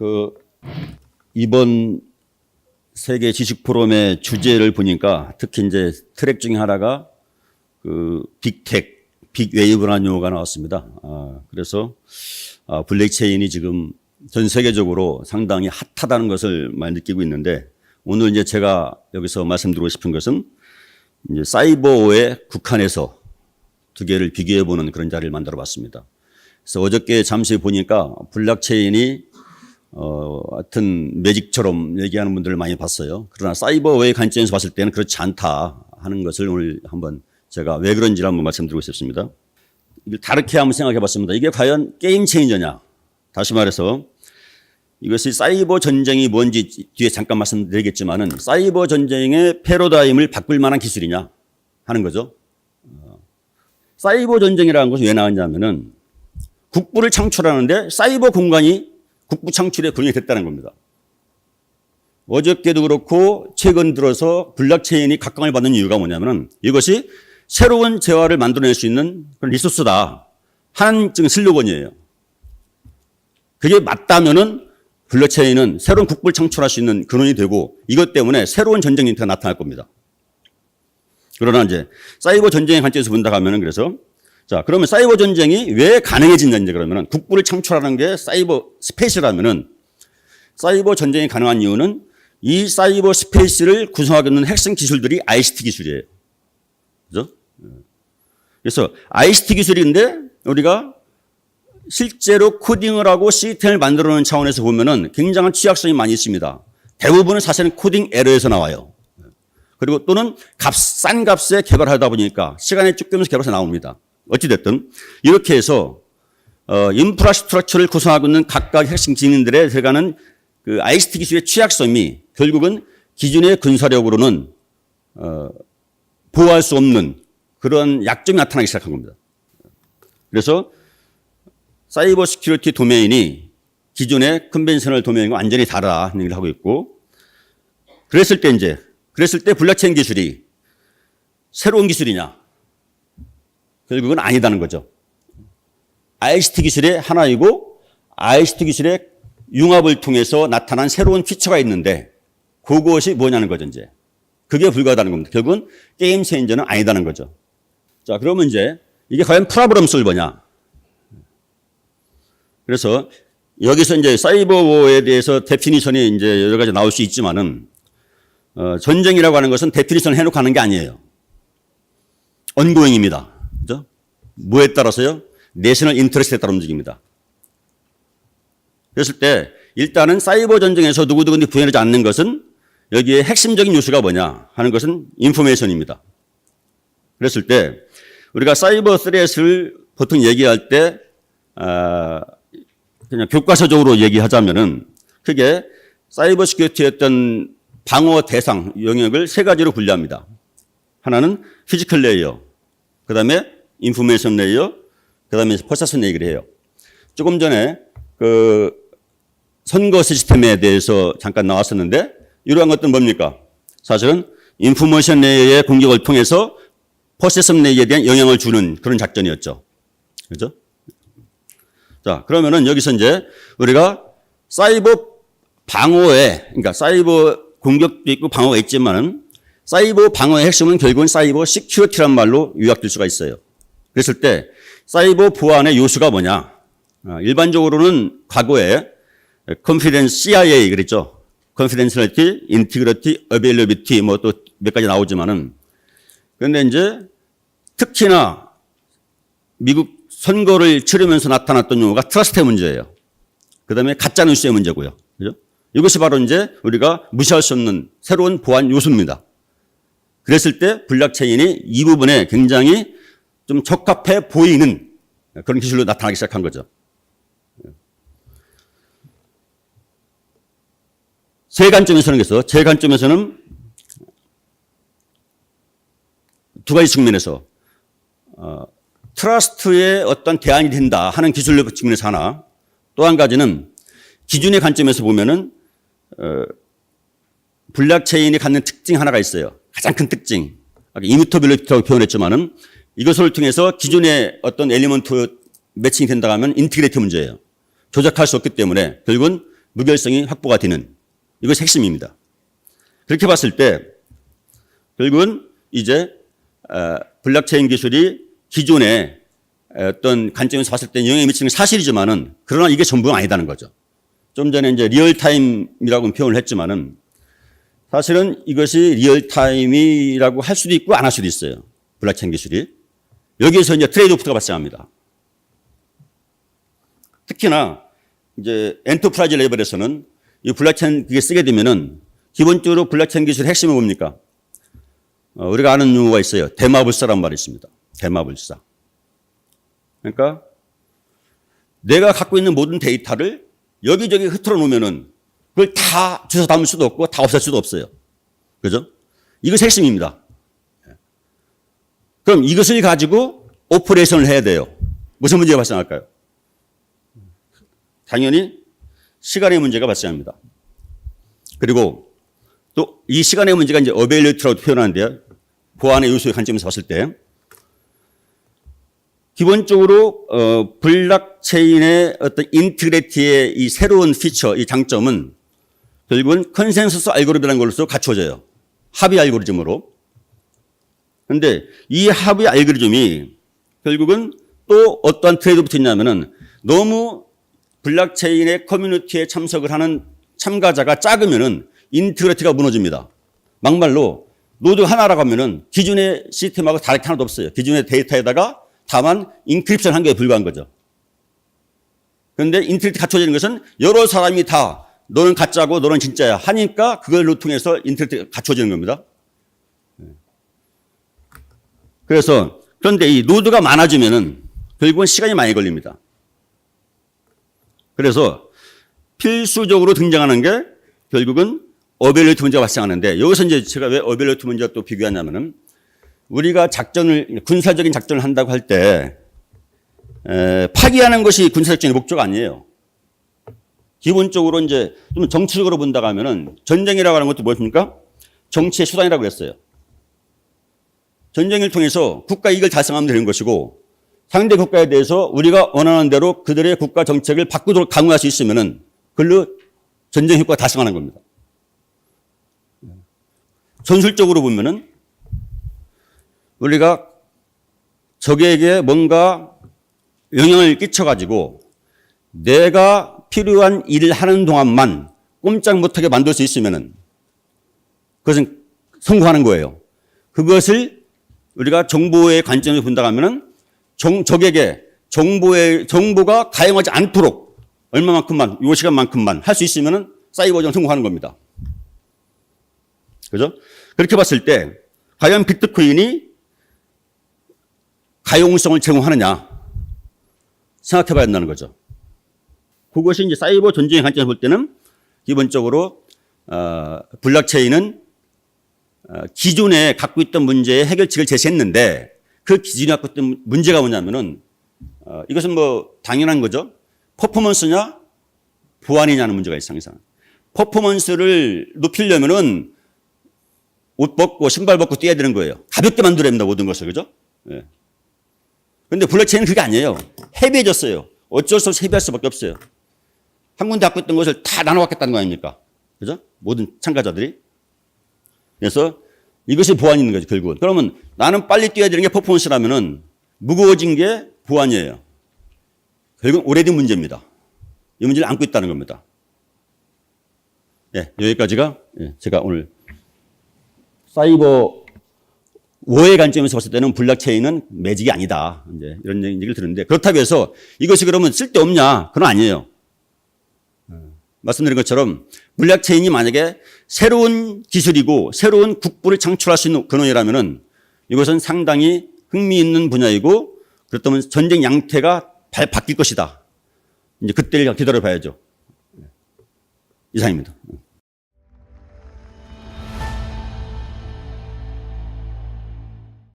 그 이번 세계 지식 포럼의 주제를 보니까 특히 이제 트랙 중에 하나가 그 빅텍, 빅웨이브라는 용어가 나왔습니다. 아, 그래서 아, 블랙체인이 지금 전 세계적으로 상당히 핫하다는 것을 많이 느끼고 있는데 오늘 이제 제가 여기서 말씀드리고 싶은 것은 이제 사이버에 국한해서 두 개를 비교해 보는 그런 자리를 만들어 봤습니다. 그래서 어저께 잠시 보니까 블록체인이 어, 하여튼 매직처럼 얘기하는 분들을 많이 봤어요. 그러나 사이버의 관점에서 봤을 때는 그렇지 않다 하는 것을 오늘 한번 제가 왜 그런지를 한번 말씀드리고 싶습니다. 다르게 한번 생각해 봤습니다. 이게 과연 게임 체인저냐? 다시 말해서 이것이 사이버 전쟁이 뭔지 뒤에 잠깐 말씀드리겠지만은 사이버 전쟁의 패러다임을 바꿀 만한 기술이냐 하는 거죠. 어, 사이버 전쟁이라는 것은 왜 나왔냐면은 국부를 창출하는데 사이버 공간이 국부 창출에 근원이 됐다는 겁니다. 어저께도 그렇고 최근 들어서 블록체인이 각광을 받는 이유가 뭐냐면은 이것이 새로운 재화를 만들어낼 수 있는 그런 리소스다 지금 슬로건이에요. 그게 맞다면은 블록체인은 새로운 국부를 창출할 수 있는 근원이 되고 이것 때문에 새로운 전쟁 형태가 나타날 겁니다. 그러나 이제 사이버 전쟁의 관점에서 본다 하면은 그래서 자, 그러면 사이버 전쟁이 왜 가능해진다 이제 그러면은 국부를 창출하는 게 사이버 스페이스라면은 사이버 전쟁이 가능한 이유는 이 사이버 스페이스를 구성하고 있는 핵심 기술들이 ICT 기술이에요. 그죠? 그래서 ICT 기술인데 우리가 실제로 코딩을 하고 시스템을 만들어 놓은 차원에서 보면은 굉장한 취약성이 많이 있습니다. 대부분은 사실은 코딩 에러에서 나와요. 그리고 또는 값, 싼 값에 개발하다 보니까 시간이 쫓기면서 개발해서 나옵니다. 어찌됐든 이렇게 해서 어, 인프라스트럭처를 구성하고 있는 각각 핵심 기능들에 들어가는 그 ICT 기술의 취약성이 결국은 기존의 군사력으로는 어, 보호할 수 없는 그런 약점이 나타나기 시작한 겁니다. 그래서 사이버 시큐리티 도메인이 기존의 컨벤셔널 도메인과 완전히 다르다는 얘기를 하고 있고 그랬을 때 이제 그랬을 때 블록체인 기술이 새로운 기술이냐 결국은 아니다는 거죠. ICT 기술의 하나이고 ICT 기술의 융합을 통해서 나타난 새로운 피처가 있는데 그것이 뭐냐는 거죠, 이제. 그게 불가하다는 겁니다. 결국은 게임 체인저는 아니다는 거죠. 자, 그러면 이제 이게 과연 프라브럼 솔버냐? 그래서 여기서 이제 사이버워에 대해서 데피니션이 이제 여러 가지 나올 수 있지만은 어, 전쟁이라고 하는 것은 데피니션 해놓고 하는 게 아니에요. 언고잉입니다. 뭐에 따라서요? 내셔널 인터레스트에 따라 움직입니다. 그랬을 때 일단은 사이버 전쟁에서 누구누구한테 구현하지 않는 것은 여기에 핵심적인 요소가 뭐냐 하는 것은 인포메이션입니다. 그랬을 때 우리가 사이버 스레스를 보통 얘기할 때 아, 그냥 교과서적으로 얘기하자면은 그게 사이버 시큐리티의 어떤 방어 대상 영역을 세 가지로 분류합니다. 하나는 피지컬 레이어, 그 다음에 인포메이션 레이어, 그 다음에 퍼세션 얘기를 해요. 조금 전에 그 선거 시스템에 대해서 잠깐 나왔었는데 이러한 것들은 뭡니까? 사실은 인포메이션 레이어의 공격을 통해서 퍼세션 레이어에 대한 영향을 주는 그런 작전이었죠. 그죠? 자, 그러면은 여기서 이제 우리가 사이버 방어에, 그러니까 사이버 공격도 있고 방어가 있지만은 사이버 방어의 핵심은 결국은 사이버 시큐리티란 말로 요약될 수가 있어요. 그랬을 때 사이버 보안의 요소가 뭐냐? 아, 일반적으로는 과거에 컨피덴스 CIA 그랬죠. 컨피덴셜리티, 인티그리티, 어베일러비티 뭐 또 몇 가지 나오지만은 그런데 이제 특히나 미국 선거를 치르면서 나타났던 용어가 트러스트의 문제예요. 그 다음에 가짜 뉴스의 문제고요. 그죠? 이것이 바로 이제 우리가 무시할 수 없는 새로운 보안 요소입니다. 그랬을 때 블록체인이 이 부분에 굉장히 좀 적합해 보이는 그런 기술로 나타나기 시작한 거죠. 제 관점에서는 그래서 제 관점에서는 두 가지 측면에서 어, 트러스트의 어떤 대안이 된다 하는 기술력 측면에서 하나 또 한 가지는 기준의 관점에서 보면은 어, 블록체인이 갖는 특징 하나가 있어요. 가장 큰 특징. 이뮤터빌리티라고 표현했지만은 이것을 통해서 기존의 어떤 엘리먼트 매칭이 된다 하면 인티그레이트 문제예요. 조작할 수 없기 때문에 결국은 무결성이 확보가 되는 이것이 핵심입니다. 그렇게 봤을 때 결국은 이제 어, 블록체인 기술이 기존에 어떤 관점에서 봤을 때 영향을 미치는 게 사실이지만은 그러나 이게 전부가 아니다는 거죠. 좀 전에 이제 리얼타임이라고 표현을 했지만은 사실은 이것이 리얼타임이라고 할 수도 있고 안 할 수도 있어요. 블록체인 기술이. 여기에서 이제 트레이드 오프가 발생합니다. 특히나 이제 엔터프라이즈 레벨에서는 이 블록체인 그게 쓰게 되면은 기본적으로 블록체인 기술의 핵심은 뭡니까? 어, 우리가 아는 용어가 있어요. 대마불사란 말이 있습니다. 대마불사. 그러니까 내가 갖고 있는 모든 데이터를 여기저기 흐트러 놓으면은 그걸 다 주워 담을 수도 없고 다 없앨 수도 없어요. 그죠? 이것이 핵심입니다. 그럼 이것을 가지고 오퍼레이션을 해야 돼요. 무슨 문제가 발생할까요? 당연히 시간의 문제가 발생합니다. 그리고 또 이 시간의 문제가 이제 어베일리티라고 표현하는데요. 보안의 요소의 관점에서 봤을 때 기본적으로 어, 블록체인의 어떤 인트그레티의 이 새로운 피처, 이 장점은 결국은 컨센서스 알고리즘이라는 걸로서 갖춰져요. 합의 알고리즘으로. 그런데 이 합의 알고리즘이 결국은 또 어떠한 트레이드부터 있냐면은 너무 블록체인의 커뮤니티에 참석을 하는 참가자가 작으면은 인트그레티가 무너집니다. 막말로 노드 하나라고 하면은 기존의 시스템하고 다를 게 하나도 없어요. 기존의 데이터에다가 다만 인크립션 한 개에 불과한 거죠. 그런데 인트그레티 갖춰지는 것은 여러 사람이 다 너는 가짜고 너는 진짜야 하니까 그걸로 통해서 인트그레티 갖춰지는 겁니다. 그래서 그런데 이 노드가 많아지면은 결국은 시간이 많이 걸립니다. 그래서 필수적으로 등장하는 게 결국은 어벨리티 문제가 발생하는데 여기서 이제 제가 왜 어벨리티 문제와 또 비교하냐면은 우리가 작전을 군사적인 작전을 한다고 할 때 파기하는 것이 군사작전의 목적 아니에요. 기본적으로 이제 좀 정치적으로 본다고 하면은 전쟁이라고 하는 것도 무엇입니까? 정치의 수단이라고 했어요. 전쟁을 통해서 국가 이익을 달성하면 되는 것이고 상대 국가에 대해서 우리가 원하는 대로 그들의 국가 정책을 바꾸도록 강요할 수 있으면은 그걸로 전쟁 효과 달성하는 겁니다. 전술적으로 보면은 우리가 적에게 뭔가 영향을 끼쳐가지고 내가 필요한 일을 하는 동안만 꼼짝 못하게 만들 수 있으면은 그것은 성공하는 거예요. 그것을 우리가 정보의 관점에서 본다고 하면은 정, 적에게 정보의, 정보가 가용하지 않도록 얼마만큼만, 요 시간만큼만 할 수 있으면은 사이버전 성공하는 겁니다. 그죠? 그렇게 봤을 때, 과연 비트코인이 가용성을 제공하느냐 생각해 봐야 한다는 거죠. 그것이 이제 사이버 전쟁의 관점에서 볼 때는 기본적으로 어, 블록체인은 어, 기존에 갖고 있던 문제의 해결책을 제시했는데 그 기존에 갖고 있던 문제가 뭐냐면은 어, 이것은 뭐 당연한 거죠. 퍼포먼스냐 보안이냐는 문제가 있어 항상. 퍼포먼스를 높이려면은 옷 벗고 신발 벗고 뛰어야 되는 거예요. 가볍게 만들어야 됩니다 모든 것을 그죠? 예. 근데 블록체인은 그게 아니에요. 헤비해졌어요. 어쩔 수 없이 헤비할 수밖에 없어요. 한 군데 갖고 있던 것을 다 나눠 갖겠다는 거 아닙니까? 그죠? 모든 참가자들이. 그래서 이것이 보안이 있는 거죠, 결국은. 그러면 나는 빨리 뛰어야 되는 게 퍼포먼스라면은 무거워진 게 보안이에요. 결국은 오래된 문제입니다. 이 문제를 안고 있다는 겁니다. 예, 여기까지가 예, 제가 오늘 사이버 오해 관점에서 봤을 때는 블록체인은 매직이 아니다. 이제 이런 얘기를 들었는데 그렇다고 해서 이것이 그러면 쓸데없냐? 그건 아니에요. 말씀드린 것처럼 블록체인이 만약에 새로운 기술이고 새로운 국부를 창출할 수 있는 근원이라면은 이것은 상당히 흥미있는 분야이고 그렇다면 전쟁 양태가 바뀔 것이다. 이제 그때를 기다려 봐야죠. 이상입니다.